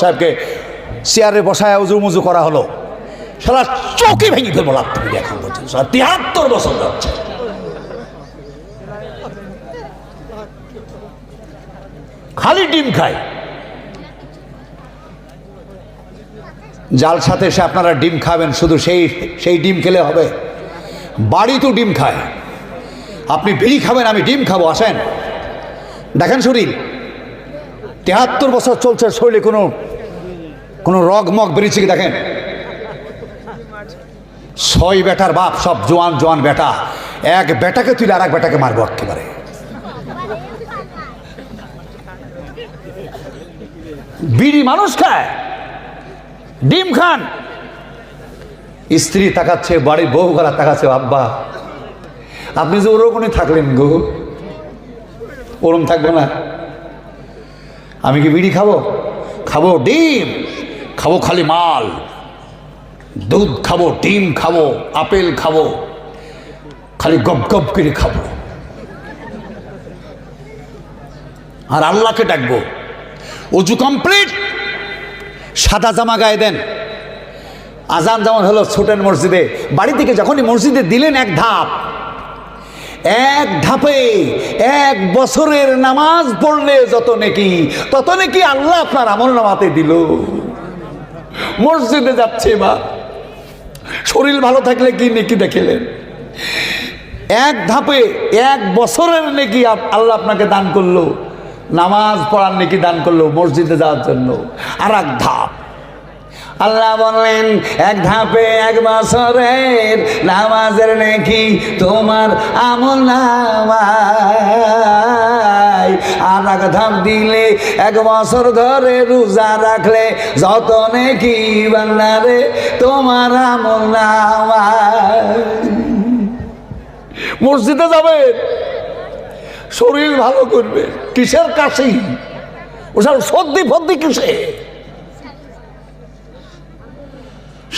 সাহেবকে চেয়ারে বসায় উজু মুজু করা হলো। সারা চোখে ভেঙে ফেলব এখন তিয়াত্তর বছর যাচ্ছে। খালি ডিম খায়। জাল সাথে এসে আপনারা ডিম খাবেন, শুধু সেই সেই ডিম খেলে হবে। বাড়ি তো ডিম খায়। আপনি বিড়ি খাবেন, আমি ডিম খাব, আসেন। দেখেন শরীর তেহাত্তর বছর চলছে, শরীরে কোনো কোনো রগ মগ বেরিয়েছে কি দেখেন? ছয় বেটার বাপ, সব জোয়ান জোয়ান বেটা। এক বেটাকে তুলে আর এক বেটাকে মারবো একেবারে। বিড়ি মানুষ খায়, ডিম খান। স্ত্রী তাকাচ্ছে বাড়ির বউ গলা তাকাচ্ছে, আব্বা, আপনি যে ওরকমই থাকলেন গো। ওরম থাকব না। আমি কি বিড়ি খাব? খাব ডিম। খাব খালি মাল। দুধ খাব, ডিম খাব, আপেল খাব, খালি গপ গপ করে খাব। আর আল্লাহকে ডাকবো, অজু কমপ্লিট, সাদা জামা গায়ে দেন। আজান যেমন হলো ছোটেন মসজিদে, বাড়ি থেকে যখনই মসজিদে দিলেন এক ধাপ, এক ধাপে এক বছরের নামাজ পড়লে যত নেকি, তত নেকি আল্লাহ আপনার আমল নামাতে দিল। মসজিদে যাচ্ছে বা শরীর ভালো থাকলে কি নেকি দেখিলেন? এক ধাপে এক বছরের নেকি আল্লাহ আপনাকে দান করল। নামাজ পড়ার নেকি দান করল মসজিদে যাওয়ার জন্য। আর এক ধাপ। আল্লাহ বললেন, এক ধাপে এক বছরের নামাজের নেকি তোমার আমল এক ধাপ দিলে এক বছর ধরে রোজা রাখলে যত নেকি বান্নারে তোমার আমল নামায়। মসজিদে যাবেন, শরীর ভালো করবে, কিসের কাশি? ওসব সর্দি ফর্দি কিসে?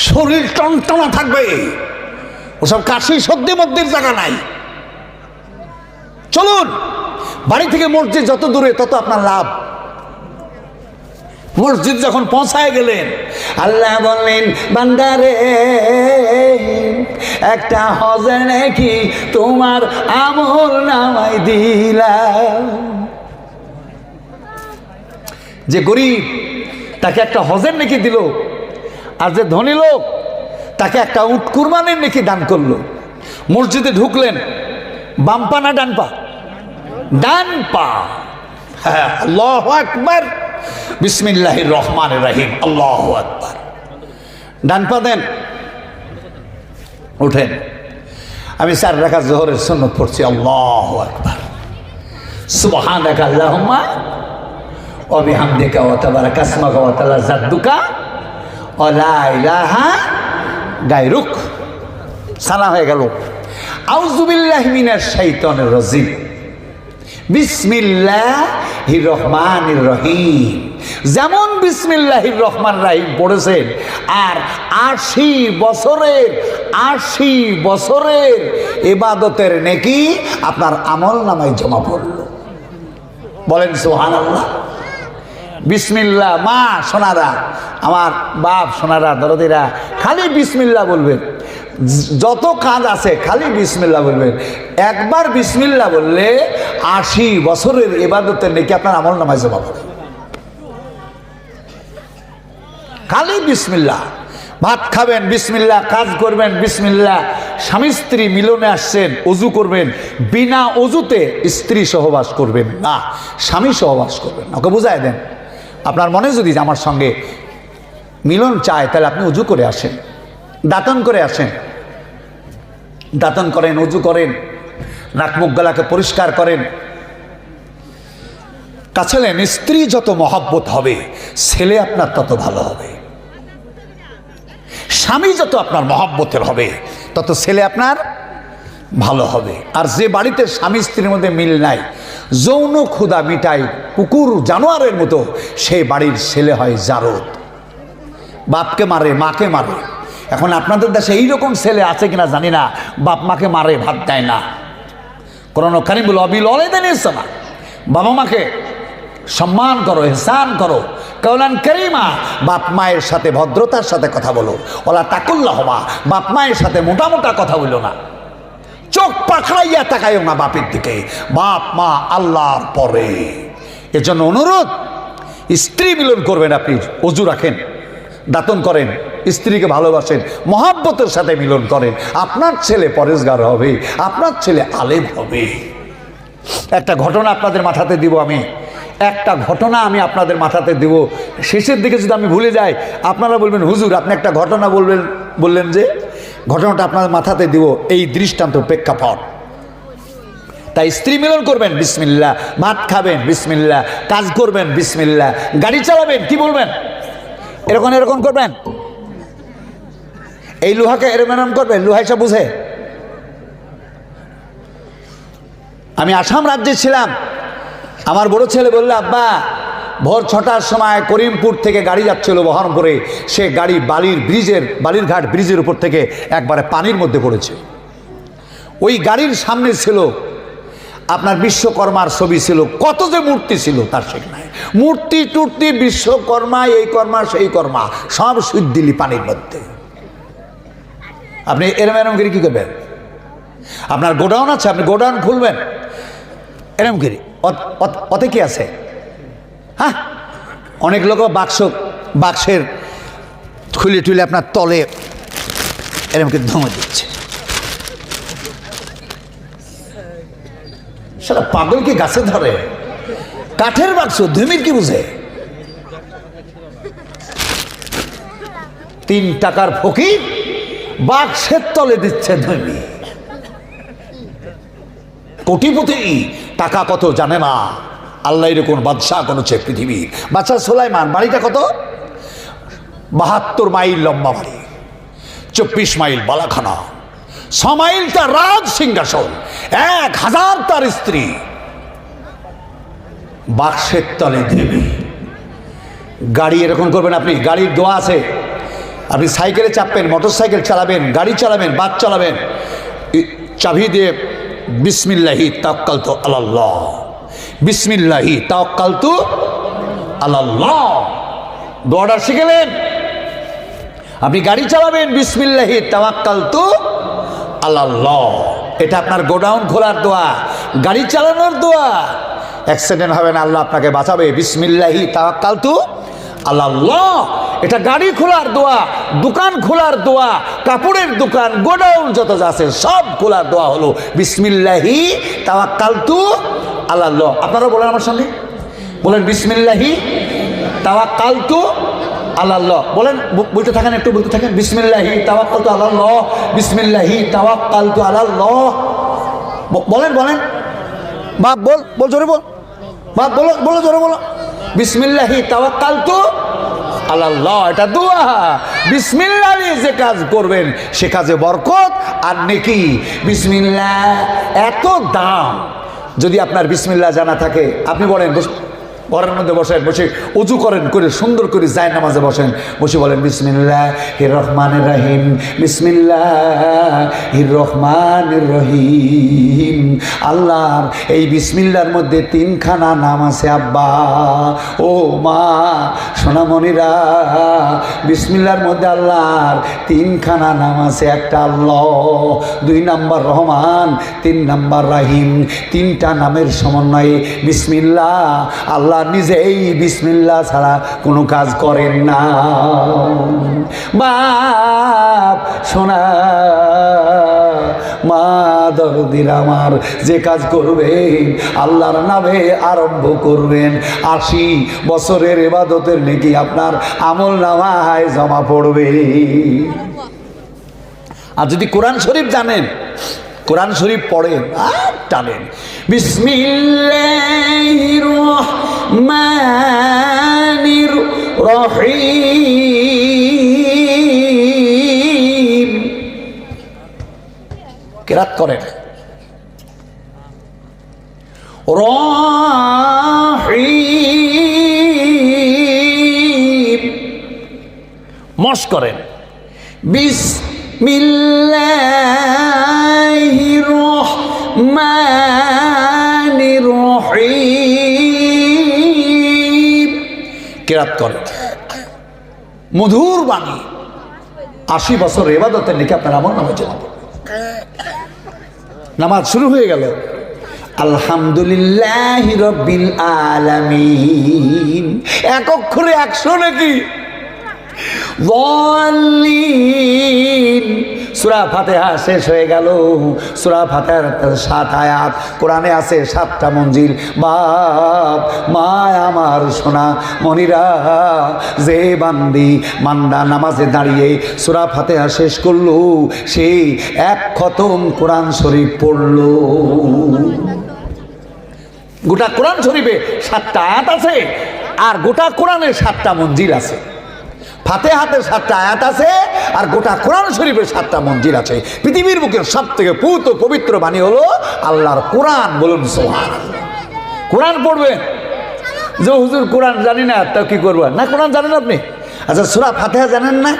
শরীর টনটনা থাকবে, ওসব কাশি সর্দি মধ্যের জায়গা নাই। চলুন। বাড়ি থেকে মসজিদ যত দূরে, তত আপনার লাভ। মসজিদ যখন পৌঁছায় গেলেন, আল্লাহ বললেন, বান্দারে, একটা হজে নাকি তোমার আমল নামাই দিলাম। যে গরিব, তাকে একটা হজের নাকি দিল। আর যে ধনী লোক, তাকে একটা উট কুরবানির নাকি দান করল। মসজিদে ঢুকলেন বাম্পা না ডান পা? ডান পা। হ্যাঁ আল্লাহ আকবার। বিসমিল্লাহির রহমান রাহিম, আল্লাহ আকবার। ডান পা দেন। উঠেন। আমি চার রাখা জোহরের সন্ন্যত পড়ছি, আল্লাহ আকবার। সুবহান রাখা আল্লাহম্মা অবিহামদিকা ও তাবারা কাসমাকা ও তালা জাদ্দুকা ও লা ইলাহা গায়রুক। সানা হয়ে গেল। আউজুবিল্লাহ মিনাশ শাইতানির রাজিম। বিসমিল্লাহির রহমানির রহিম যেমন বিসমিল্লাহির রহমান রাহিম পড়েছেন, আর আশি বছরের আশি বছরের এবাদতের নেকি আপনার আমল নামায় জমা পড়ল। বলেন সোহান আল্লাহ বিসমিল্লা মা সোনারা, আমার বাপ সোনারা, দরদিরা, খালি বিসমিল্লা বলবেন। যত কাজ আছে, খালি বিসমিল্লা বলবেন। একবার বিসমিল্লা বললে আশি বছরের এবাদতের নাকি আপনার আমল নামায় জমা খালি বিসমিল্লা ভাত খাবেন বিসমিল্লা কাজ করবেন বিসমিল্লা স্বামী স্ত্রী মিলনে আসছেন অজু করবেন। বিনা অজুতে স্ত্রী সহবাস করবেন না, স্বামী সহবাস করবেন ওকে বুঝায় দেন। আপনার মনে যদি আমার সঙ্গে মিলন চায়, তাহলে আপনি উজু করে আসেন, দাতন করে আসেন। দাতন করেন, উজু করেন, নাক মুখ গলাকে পরিষ্কার করেন। কাছালেন স্ত্রী যত মহব্বত হবে, ছেলে আপনার তত ভালো হবে। স্বামী যত আপনার মহব্বতের হবে, তত ছেলে আপনার ভালো হবে। আর যে বাড়িতে স্বামী স্ত্রীর মধ্যে মিল নাই, যৌন ক্ষুদা মিটাই কুকুর, জানোয়ারের মতো সেই বাড়ির ছেলে হয় জারদ। বাপকে মারে, মাকে মারে। এখন আপনাদের দেশে এইরকম ছেলে আছে কিনা জানি না, বাপ মাকে মারে, ভাত দেয় না। কোরআন কারিমুল অবিল অলেদেন না বাবা মাকে সম্মান করো, এহসান করো কৌলান করিমা। বাপ মায়ের সাথে ভদ্রতার সাথে কথা বলো। ওলা তাকুল্লাহ হবা বাপ মায়ের সাথে মোটা মোটা কথা বলো না। চোখ পাখড়াইয়া তাকাইও না বাপের দিকে। বাপ, মা আল্লাহর পরে। এজন্য অনুরোধ, স্ত্রী মিলন করবেন আপনি, অজু রাখেন, দাতন করেন। স্ত্রীকে ভালোবাসেন, মহাব্বতের সাথে মিলন করেন। আপনার ছেলে পরেশগার হবে, আপনার ছেলে আলেম হবে। একটা ঘটনা আপনাদের মাথাতে দিব আমি। একটা ঘটনা আমি আপনাদের মাথাতে দিব। শেষের দিকে যদি আমি ভুলে যাই, আপনারা বলবেন, হুজুর, আপনি একটা ঘটনা বলবেন বললেন যে, ঘটনাটা আপনাদের মাথাতে দিব, এই দৃষ্টান্ত প্রেক্ষাপট। তাই স্ত্রী মিলন করবেন বিসমিল্লা ভাত খাবেন বিসমিল্লা কাজ করবেন বিসমিল্লা গাড়ি চালাবেন, কি বলবেন? এরকম এরকম করবেন? এই লোহাকে এরকম এরকম করবেন লোহা এসে বুঝে? আমি আসাম রাজ্যে ছিলাম। আমার বড় ছেলে বলল, আব্বা, ভোর ছটার সময় করিমপুর থেকে গাড়ি যাচ্ছিল বহরমপুরে। সে গাড়ি বালির ব্রিজের, বালির ঘাট ব্রিজের উপর থেকে একবারে পানির মধ্যে পড়েছে। ওই গাড়ির সামনে ছিল, আপনার বিশ্বকর্মার ছবি ছিল। কত যে মূর্তি ছিল তার সেখানে। মূর্তি, টুর্তি, বিশ্বকর্মা, এই কর্মা, সেই কর্মা, সব সুদ দিলি পানির মধ্যে। আপনি এরম এরম করে কী করবেন? আপনার গোডাউন আছে, আপনি গোডাউন খুলবেন। এরম করি। অতে কি আছে? হ্যাঁ? অনেক লোক বাক্স, বাক্সের খুলে টুলে আপনার তলে এরম করে ধমে দিচ্ছে। সেটা পাগল কি গাছে ধরে? কাঠের বাক্স, ধুমির কি বুঝে? তিন টাকার ফকির বাক্সের তলে দিচ্ছে ধুমি কোটিপতি টাকা কত জানে না। আল্লাহ এরকম বাদশাহ, কোন হচ্ছে পৃথিবীর বাদশাহ সোলাইমান, বাড়িটা কত? বাহাত্তর মাইল লম্বা বাড়ি, চব্বিশ মাইল বালাখানা। ছ মাইল তার রাজ সিংহাসন, এক হাজার তার স্ত্রী। বাক্সের তলে দেবে। গাড়ি এরকম করবেন আপনি, গাড়ির দোয়া আছে। আপনি সাইকেলে চাপবেন মোটর সাইকেল চালাবেন, গাড়ি চালাবেন, বাস চালাবেন চাবি দিয়ে বিসমিল্লাহি তাক্কাল তো আল্লাহ বিসমিল্লাহি তাক্কাল তো আল্লাহ দোয়াটা শিখেলেন? আপনি গাড়ি চালাবেন, বিসমিল্লাহি তাওয়াক্কাল তু আল্লাহ এটা আপনার গোডাউন খোলার দোয়া, গাড়ি চালানোর দোয়া। অ্যাক্সিডেন্ট হবে না, আল্লাহ আপনাকে বাঁচাবে। বিসমিল্লাহি তাওয়াক্কাল তু আল্লাহ এটা গাড়ি খোলার দোয়া, দোকান খোলার দোয়া, কাপড়ের দোকান, গোডাউন যত যা আছে সব খোলার দোয়া হলো। বিসমিল্লাহি তাওয়াক্কাল তু আল্লাহ আপনারা বলেন আমার সঙ্গে বলেন বিসমিল্লাহি তাওয়াক্কাল তু আল্লাহ বলেন বলতে থাকেন, একটু বলতে থাকেন। বিসমিল্লাহি তাওয়াক্কাল তু আল্লাহ বিসমিল্লাহি তাওয়াক্কাল তু আল্লাহ বলেন বলেন। বাপ, বল বল, জোরে বল। বাপ, বলো বলো, জোরে বলো। বিসমিল্লাহি তাওয়াক্কাল তু আল্লাহ এটা দোয়া। বিসমিল্লা নিয়ে যে কাজ করবেন, সে কাজে বরকত। আর নেকি? বিসমিল্লা এত দাম। যদি আপনার বিসমিল্লা জানা থাকে, আপনি বলেন ঘরের মধ্যে বসেন, বসে উজু করেন, করে সুন্দর করে যায় নামাজে বসেন। বসে বলেন বিসমিল্লাহ হির রহমান রহিম বিসমিল্লাহ হির রহমান রহিম। আল্লাহর এই বিসমিল্লার মধ্যে তিনখানা নাম আছে, আব্বা, ও মা, সোনামণিরা। বিসমিল্লার মধ্যে আল্লাহর তিনখানা নাম আছে, একটা আল্লাহ, দুই নাম্বার রহমান, তিন নাম্বার রাহিম। তিনটা নামের সমন্বয়ে বিসমিল্লা আল্লাহ নিজেই বিসমিল্লাহ ছাড়া কোনো কাজ করেন না। বাপ সোনা মা, দরদির আমার, যে কাজ করবেন, আল্লাহর নামে আরম্ভ করবেন। আশি বছরের এবাদতের নাকি আপনার আমল নামায় জমা পড়বে। আর যদি কোরআন শরীফ জানেন, কোরআন শরীফ পড়েন আর টানেন। বিসমিল্লাহির রহমানির রহিম। কেরাত করেন। রহিম। মশ করেন। বিসমিল্লাহির রহমানির কেরাত করে। মধুর বাণী। আশি বছর এবাদতের নাকি আপনার আমল নামে জমা নামাজ শুরু হয়ে গেল। আলহামদুলিল্লাহ রব্বিল আলামিন। এক অক্ষরে একশো নাকি? সুরা ফাতেহা শেষ হয়ে গেল। সুরা ফাতেহার সাত আয়াত, কোরআনে আছে সাতটা মঞ্জিল। বাপ মা আমার সোনা, মনিরা, যে বান্দি মান্দা নামাজে দাঁড়িয়ে সুরা ফাতেহা শেষ করল, সেই এক খতম কোরআন শরীফ পড়ল। গোটা কোরআন শরীফে সাতটা আয়াত আছে, আর গোটা কোরআনে সাতটা মঞ্জিল আছে। ফাতে হাতে সাতটা আয়াত আছে আর গোটা কোরআন শরীফের সাতটা মঞ্জিল আছে। পৃথিবীর বুকের সব থেকে পুত পবিত্র বাণী হলো আল্লাহর কোরআন বলুন সোহান কোরআন পড়বেন? যে হুজুর কোরআন জানি না তা কি করব? না, কোরআন জানেন আপনি? আচ্ছা সুরা ফাতেহা জানেন না?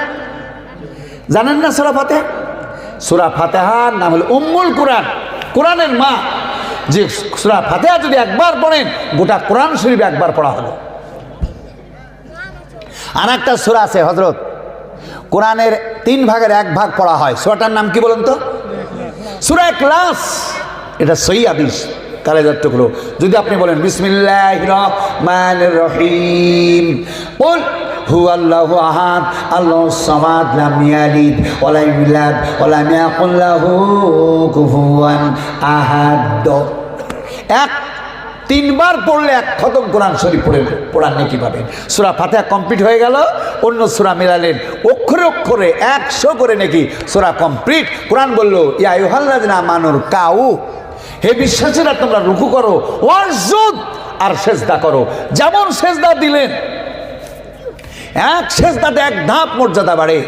জানেন না সুরা ফাতেহা? সুরা ফাতেহার নাম হলো উম্মুল কোরআন। কোরআনের মা। যে সুরা ফাতেহা যদি একবার পড়েন, গোটা কোরআন শরীফ একবার পড়া হলো। আর একটা সুরা আছে হজরত কোরআনের তিন ভাগের এক ভাগ পড়া হয়। সুরাটার নাম কি বলুন তো? সুরা ক্লাস এটা সই আদিস কালেজার টুকরো। যদি আপনি বলেন বিসমিল্লাহ রহমান রহিম। বল হু আল্লাহু আহাদ, আল্লাহ সামাদ, লাম ইয়ালিদ, ওয়া লাম ইউলাদ, ওয়া লাম ইয়াকুল লাহু কুফুয়ান আহাদ। এক তিনবার পড়লে এক খতম কোরআন শরীফ পড়ে পড়ান নাকি পাবেন। সুরা ফাতেহা কমপ্লিট হয়ে গেল, অন্য সুরা মিলালেন অক্ষরে অক্ষরে একশো করে নাকি সুরা কমপ্লিট। কোরআন বলল, ইয়া ইউহাল্লাদিনা মানুর কাউ হে বিশ্বাসীরা, তোমরা রুকু করো ওয়াজুদ আর সেজদা করো। যেমন সেজদা দিলেন, এক সেজদাতে এক ধাপ মর্যাদা বাড়ে।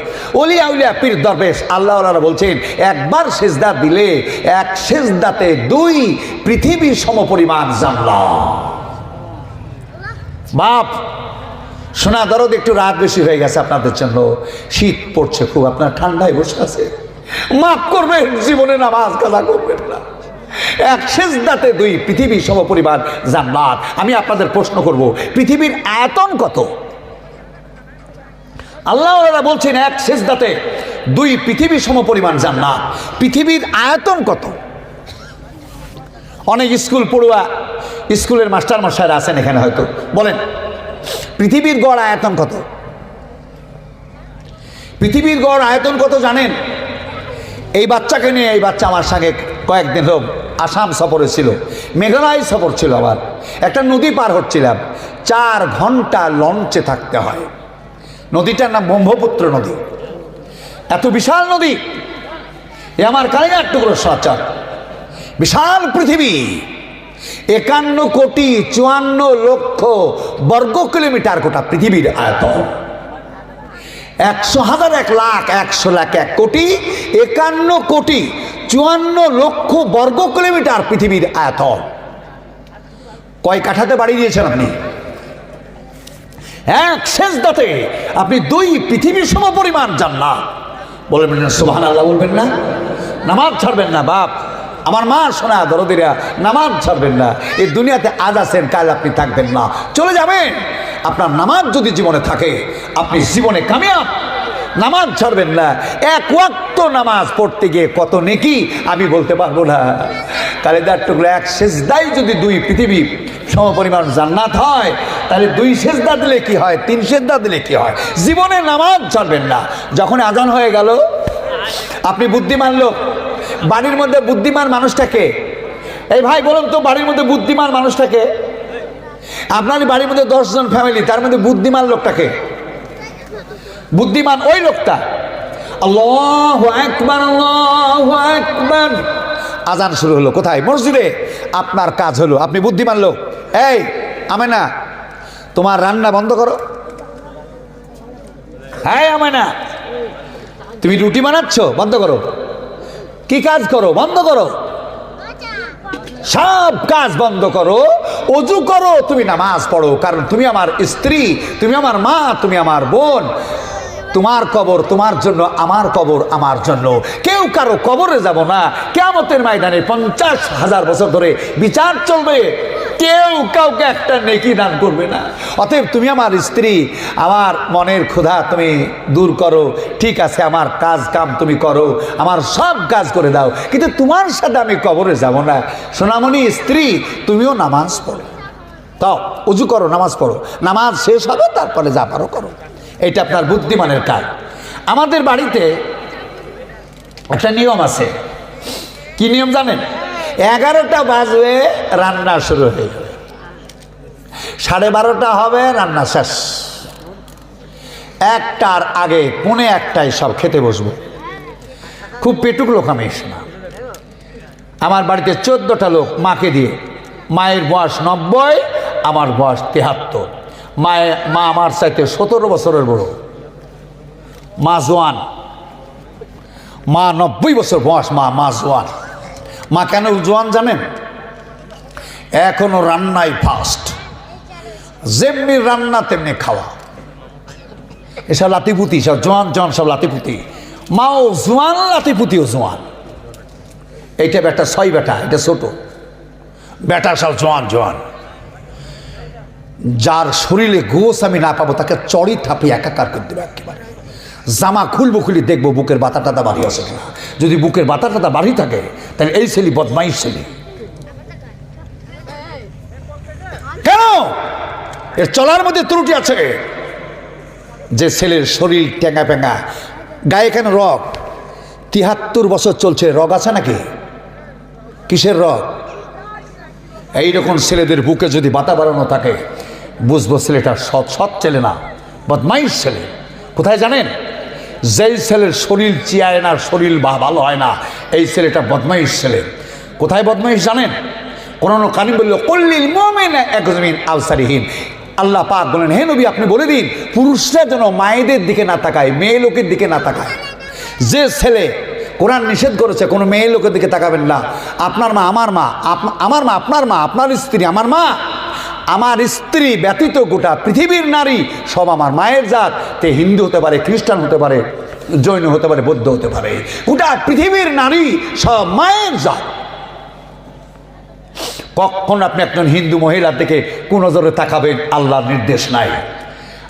অলিয়া উলিয়া পীর দরবেশ আল্লাহ বলছেন, একবার সেজদা দিলে এক সেজদাতে দুই পৃথিবীর সমপরিমাণ জানলাম বাপ, সোনা দরদ একটু রাত বেশি হয়ে গেছে আপনাদের জন্য। শীত পড়ছে খুব, আপনার ঠান্ডায় বসে আছে। মাফ করবেন, জীবনে নামাজ কাজা করবেন না। এক সেজদাতে দুই পৃথিবী সমপরিমাণ জান্নাত আমি আপনাদের প্রশ্ন করব, পৃথিবীর আয়তন কত? আল্লাহ বলছেন, এক সেজদাতে দুই পৃথিবী সমপরিমাণ জান্নাত। পৃথিবীর আয়তন কত? অনেক স্কুল পড়ুয়া স্কুলের মাস্টার মশাইরা আছেন এখানে হয়তো। বলেন, পৃথিবীর গড় আয়তন কত? পৃথিবীর গড় আয়তন কত জানেন? এই বাচ্চাকে নিয়ে, এই বাচ্চা আমার সঙ্গে কয়েকদিন হোক আসাম সফরে ছিল, মেঘালয় সফর ছিল আবার। একটা নদী পার হচ্ছিলাম, চার ঘণ্টা লঞ্চে থাকতে হয়। নদীটার নাম ব্রহ্মপুত্র নদী। এত বিশাল নদী। এ আমার কালিনার টুকরো সচর। বিশাল পৃথিবী। একান্ন কোটি চুয়ান্ন লক্ষ বর্গ কিলোমিটার গোটা পৃথিবীর আয়তন। একশো হাজার এক লাখ, একশো লাখ এক কোটি, একান্ন কোটি চুয়ান্ন লক্ষ বর্গ কিলোমিটার পৃথিবীর আয়তন। কয় কাঠাতে বাড়ি দিয়েছেন আপনি? এক শেষ দাতে আপনি দুই পৃথিবীর সম পরিমাণ না বলবেন না সোহান আল্লাহ বলবেন না? নামাজ ছাড়বেন না, বাপ। আমার মা শোনা, দরদিরা, নামাজ ছাড়বেন না। এই দুনিয়াতে আজ আছেন, কাল আপনি থাকবেন না। চলে যাবেন। আপনার নামাজ যদি জীবনে থাকে, আপনি জীবনে কামিয়াব। নামাজ ছাড়বেন না। এক ওয়াক্ত নামাজ পড়তে গিয়ে কত নেকি আমি বলতে পারব না। কালেদার টুকরো এক শেষদাই যদি দুই পৃথিবী সমপরিমাণ জান্নাত হয়, তাহলে দুই সেজদা দিলে কি হয়, তিন সেজদা দিলে কি হয়? জীবনে নামাজ ছাড়বেন না। যখন আজান হয়ে গেল, আপনি বুদ্ধিমান লোক, বাড়ির মধ্যে বুদ্ধিমান মানুষটাকে এই ভাই, বলুন তো, বাড়ির মধ্যে বুদ্ধিমান মানুষটাকে আপনার বাড়ির মধ্যে দশজন ফ্যামিলি তার মধ্যে বুদ্ধিমান লোকটাকে বুদ্ধিমান ওই লোকটা। আজান শুরু হলো, কোথায়? মসজিদে। আপনার কাজ হলো, আপনি বুদ্ধিমান লোক। এই আমি না তোমার রান্না বন্ধ করো। হ্যাঁ আমি না তুমি রুটি বানাচ্ছ? বন্ধ করো। কি কাজ করো? বন্ধ করো। সব কাজ বন্ধ করো। অজু করো। তুমি নামাজ পড়ো, কারণ তুমি আমার স্ত্রী, তুমি আমার মা, তুমি আমার বোন। তোমার কবর তোমার জন্য, আমার কবর আমার জন্য। কেউ কারও কবরে যাব না। কেমতের ময়দানে পঞ্চাশ হাজার বছর ধরে বিচার চলবে। কেউ কাউকে একটা নেকি দান করবে না। অতএব তুমি আমার স্ত্রী, আমার মনের ক্ষুধা তুমি দূর করো। ঠিক আছে, আমার কাজ কাম তুমি করো। আমার সব কাজ করে দাও। কিন্তু তোমার সাথে আমি কবরে যাব না। সোনামণি, স্ত্রী, তুমিও নামাজ পড়ো। তাও উজু করো, নামাজ পড়ো। নামাজ শেষ হবে, তারপরে যা পারো করো। এটা আপনার বুদ্ধিমানের কাজ। আমাদের বাড়িতে একটা নিয়ম আছে। কি নিয়ম জানেন? এগারোটা বাজবে রান্না শুরু হয়ে যাবে। সাড়ে বারোটা হবে, রান্না শেষ। একটার আগে পৌনে একটায় সব খেতে বসবো। খুব পেটুক লোক আমি না। আমার বাড়িতে চোদ্দটা লোক মাকে দিয়ে, মায়ের বয়স নব্বই, আমার বয়স তেহাত্তর। মায়ে মা আমার চাইতে সতেরো বছরের বড়। মা জোয়ান। মা নব্বই বছর বয়স, মা মা জোয়ান। মা কেন জোয়ান জানেন? এখনও রান্নাই ফাস্ট যেমনি রান্না, তেমনি খাওয়া। এসব লাতিপুতি, সব জোয়ান জোয়ান সব লাতিপুতি। মাও জোয়ান, লাতিপুতিও জোয়ান। এইটা বেটা ছয় বেটা, এটা ছোট। বেটা সব জোয়ান জোয়ান। যার শরীরে গোস আমি না পাবো, তাকে চড়ি থাপি একাকার করে দেবে একেবারে। জামা খুলবো খুলি দেখব বুকের বাতা টাতা বাড়ি আছে কিনা। যদি বুকের বাতা টাতা বাড়ি থাকে, তাহলে এই ছেলে বদমাইশ ছেলে। কেন? এর চলার মধ্যে ত্রুটি আছে। যে ছেলের শরীর টেঙ্গা পেঙ্গা গায়ে কেন রগ? তিহাত্তর বছর চলছে, রগ আছে নাকি? কিসের রগ? এইরকম ছেলেদের বুকে যদি বাতা বাড়ানো থাকে বুঝব ছেলেটা সৎ সৎ ছেলে না, বদমাইশ ছেলে। কোথায় জানেন? যেই ছেলের শরীর চিয়ায় না, শরীর বা ভালো হয় না, এই ছেলেটা বদমাইশ ছেলে। কোথায় বদমাইশ জানেন? কোন কানি বলল, কল্লিল মোমেন একজমিন আলসারিহীন আল্লাহ পাক বলেন, হে নবী, আপনি বলে দিন, পুরুষরা যেন মায়েদের দিকে না তাকায়, মেয়ে লোকের দিকে না তাকায়। যে ছেলে কোরআন নিষেধ করেছে, কোনো মেয়ে লোকের দিকে তাকাবেন না। আপনার মা, আমার মা আমার মা, আপনার মা, আপনার স্ত্রী, আমার মা আমার স্ত্রী ব্যতীত গোটা পৃথিবীর নারী, সব আমার মায়ের জাত। তে হিন্দু হতে পারে, খ্রিস্টান হতে পারে, জৈন হতে পারে, বৌদ্ধ হতে পারে। গোটা পৃথিবীর নারী, সব মায়ের জাত। কখন আপনি একজন হিন্দু মহিলার দিকে কোন নজরে তাকাবেন, আল্লাহর নির্দেশ নাই।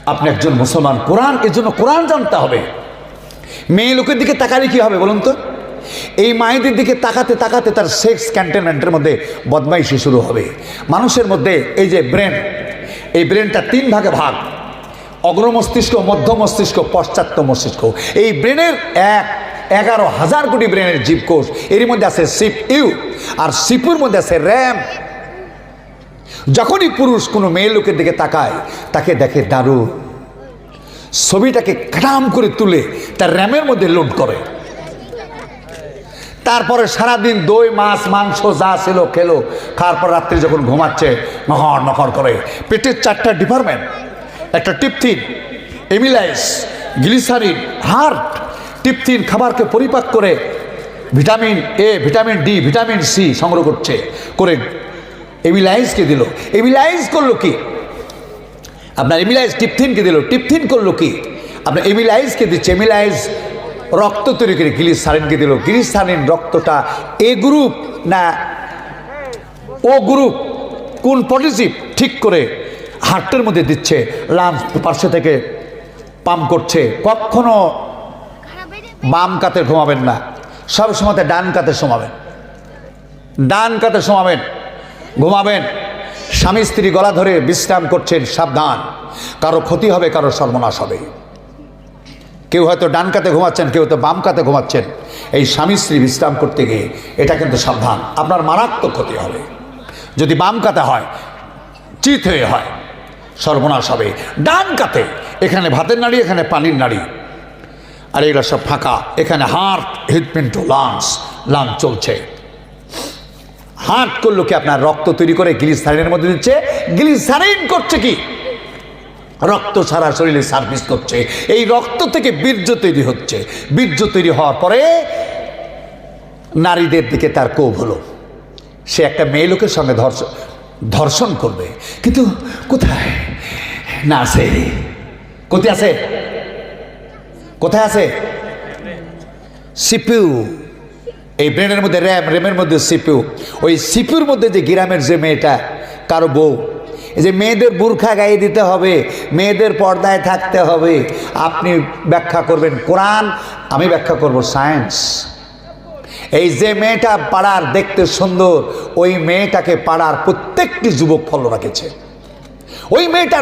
আপনি একজন মুসলমান, কোরআন এর জন্য কোরআন জানতে হবে। মেয়ে লোকের দিকে তাকালে কি হবে বলুন তো? এই মায়েদের দিকে তাকাতে তাকাতে তার সেক্স ক্যান্টেনমেন্টের মধ্যে বদমাইশি শুরু হবে। মানুষের মধ্যে এই যে ব্রেন এই ব্রেনটা তিন ভাগে ভাগ। অগ্র মস্তিষ্ক, মধ্য মস্তিষ্ক, পশ্চাত্য মস্তিষ্ক। এই ব্রেনের এক, এগারো হাজার কোটি ব্রেনের জীবকোষ। এর মধ্যে আছে সিপ ইউ আর সিপুর মধ্যে আছে র্যাম যখনই পুরুষ কোনো মেয়ে লোকের দিকে তাকায়, তাকে দেখে দারুণ। ছবিটাকে কাটাম করে তুলে তার র্যামের মধ্যে লোড করে। তারপরে সারাদিন দই, মাছ, মাংস যা ছিল খেলো। খাওয়ার পর রাত্রি যখন ঘুমাচ্ছে নখর নখর করে। পেটের চারটা ডিপার্টমেন্ট একটা টিপথিন এমিলাইস গ্লিসারিন হার্ট টিপথিন খাবারকে পরিপাক করে vitamin A vitamin D vitamin C সংগ্রহ করছে, করে এমিলাইজকে দিল। এমিলাইজ করল কি? আপনার এমিলাইজ টিপথিনকে দিল। টিপথিন করল কি? আপনার এমিলাইজকে দিচ্ছে। এমিলাইজ রক্ত তৈরি করে গ্লিসারিনকে দিল? গ্লিসারিন রক্তটা এ গ্রুপ না ও গ্রুপ? কোন পজিটিভ ঠিক করে হার্টের মধ্যে দিচ্ছে লাঞ্চ পার্শ্ব থেকে পাম্প করছে। কখনো বাম কাতে ঘুমাবেন না, সব সময় ডান কাতে শোমাবেন ডান কাতে শোমাবেন ঘুমাবেন। স্বামী স্ত্রী গলা ধরে বিশ্রাম করছেন, সাবধান। কারও ক্ষতি হবে, কারও সর্বনাশ হবে। কেউ হয়তো ডান কাতে ঘুমাচ্ছেন, কেউ হয়তো বাম কাতে ঘুমাচ্ছেন। এই স্বামী স্ত্রী বিশ্রাম করতে গিয়ে এটা কিন্তু সাবধান। আপনার মারাত্মক ক্ষতি হবে। যদি বাম কাতে হয়, চিত হয়ে হয়, সর্বনাশ হবে। ডান কাতে, এখানে ভাতের নাড়ি, এখানে পানির নাড়ি। আর এগুলো সব ফাঁকা। এখানে হার্ট হৃদপিণ্ড লাংস লাং চলছে। হার্ট করল কি আপনার রক্ত তৈরি করে গ্লিসারিনের মধ্যে দিচ্ছে। গ্লিসারিন করছে কি? রক্ত সারা শরীরে সার্ভিস করছে। এই রক্ত থেকে বীর্য তৈরি হচ্ছে। বীর্য তৈরি হওয়ার পরে নারীদের দিকে তার কোভ হলো। সে একটা মেয়ে লোকের সঙ্গে ধর্ষণ ধর্ষণ করবে। কিন্তু কোথায়? না আছে। কোথায় আছে? কোথায় আছে? সিপিউ। এই ব্রেনের মধ্যে র্যাম, র্যামের মধ্যে সিপিউ। ওই সিপিউর মধ্যে যে গ্রামের যে মেয়েটা, কারও বউ। যে মেয়েদের বুরখা গায়ে দিতে হবে, মেয়েদের পর্দায় থাকতে হবে। আপনি ব্যাখ্যা করবেন, কোরআন, আমি ব্যাখ্যা করব সায়েন্স। এই যে মেয়েটা পাড়ার দেখতে সুন্দর, ওই মেয়েটাকে পাড়ার প্রত্যেকটি যুবক ফলো রাখেছে। ওই মেয়েটার